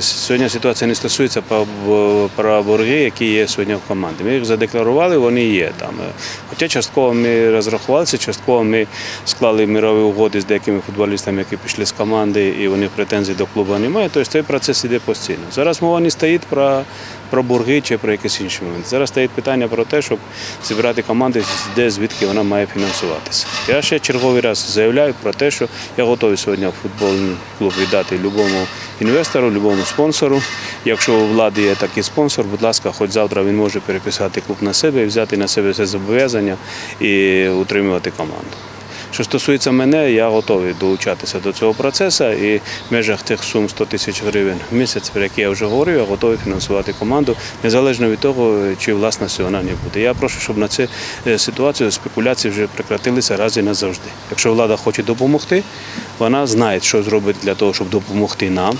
сьогодні ситуація не стосується про, борги, які є сьогодні в команді. Ми їх задекларували, вони є там. Хоча частково ми розрахувалися, частково ми склали мирові угоди з деякими футболістами, які пішли з команди, і вони претензій до клубу немає. Тобто цей процес іде постійно. Зараз мова не стоїть про, про борги чи про якісь інші моменти. Зараз стоїть питання про те, щоб зібрати команди, де звідки вона має фінансуватися. Я ще черговий раз заявляю про те, що я готовий сьогодні футбольний клуб віддати будь-якому інвестору, будь-якому спонсору. Якщо у влади є такий спонсор, будь ласка, хоч завтра він може переписати клуб на себе і взяти на себе все зобов'язання і утримувати команду. Що стосується мене, я готовий долучатися до цього процесу і в межах тих сум 100 тисяч гривень в місяць, про які я вже говорив, я готовий фінансувати команду, незалежно від того, чи власності вона не буде. Я прошу, щоб на цю е, ситуацію спекуляції вже прекратилися раз і назавжди. Якщо влада хоче допомогти, вона знає, що зробить для того, щоб допомогти нам.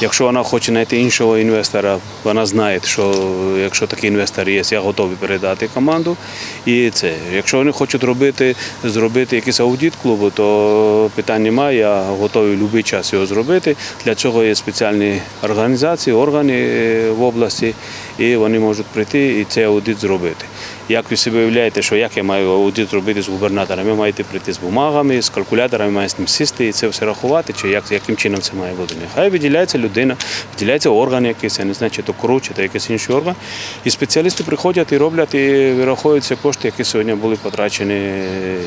Якщо вона хоче знайти іншого інвестора, вона знає, що якщо такий інвестор є, я готовий передати команду. І це, якщо вони хочуть робити, зробити якийсь аудит клубу, то питань немає. Я готовий в будь-який час його зробити. Для цього є спеціальні організації, органи е, в області, і вони можуть прийти і цей аудит зробити. Як ви собі уявляєте, що як я маю аудит робити з губернатором? Ви маєте прийти з бумагами, з калькуляторами, має з ним сісти і це все рахувати, чи як, яким чином це має бути. Нехай виділяється людина, виділяється орган якийсь, я не знаю, чи то КРУ, чи то якийсь інший орган. І спеціалісти приходять і роблять, і вираховуються кошти, які сьогодні були потрачені,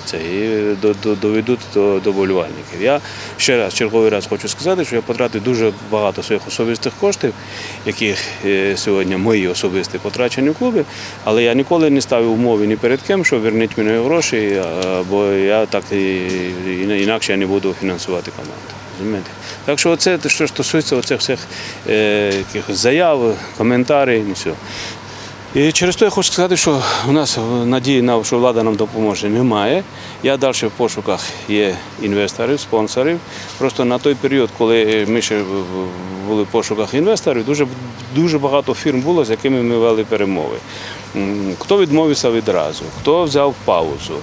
це, і до- до- доведуть до, до болівальників. Я ще раз, черговий раз хочу сказати, що я потратив дуже багато своїх особистих коштів, які е, сьогодні мої особисті потрачені в клубі, але я ніколи не ставив умови ні перед ким, що верніть мені гроші, бо я так і, інакше я не буду фінансувати команду. Так що це що стосується оцих всіх е, заяв, коментарів все. І через те я хочу сказати, що у нас надії на що влада нам допоможе немає. Я далі в пошуках є інвесторів, спонсорів. Просто на той період, коли ми ще були в пошуках інвесторів, дуже, дуже багато фірм було, з якими ми вели перемови. Хто відмовився відразу, хто взяв паузу.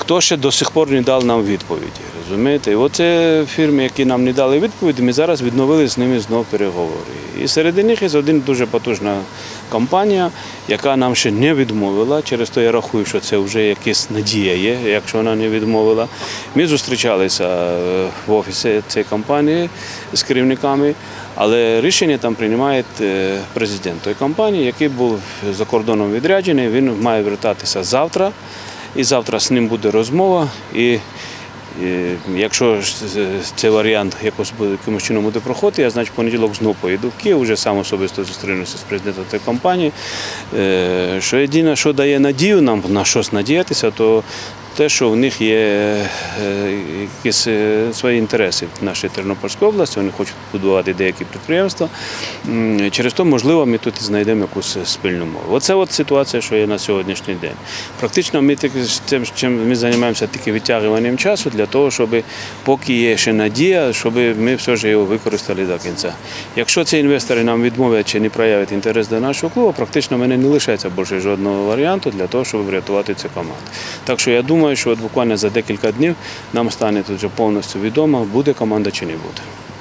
Хто ще до сих пор не дав нам відповіді, розумієте? І оце фірми, які нам не дали відповіді, ми зараз відновили з ними знову переговори. І серед них є один дуже потужна компанія, яка нам ще не відмовила. Через то я рахую, що це вже якась надія є, якщо вона не відмовила. Ми зустрічалися е, в офісі цієї компанії з керівниками. Але рішення там приймає е, президент тої компанії, який був за кордоном відряджений. Він має вертатися завтра. І завтра з ним буде розмова. І, якщо цей варіант якось буде якимось чином буде проходити, я значить понеділок знову поїду в Київ, вже сам особисто зустрінуся з президентом цієї компанії. Е, Що єдине, що дає надію нам на щось надіятися, то те, що в них є е, якісь е, свої інтереси в нашій Тернопільській області, вони хочуть будувати деякі підприємства. Через то, можливо, ми тут знайдемо якусь спільну мову. Оце от ситуація, що є на сьогоднішній день. Практично ми тільки тим, чим ми займаємося тільки відтягуванням часу для того, щоб поки є ще надія, щоб ми все ж його використали до кінця. Якщо ці інвестори нам відмовлять чи не проявлять інтерес до нашого клубу, практично в мене не лишається більше жодного варіанту для того, щоб врятувати цю команду. Так що я думаю, що от буквально за декілька днів нам стане тут вже повністю відомо, буде команда чи не буде.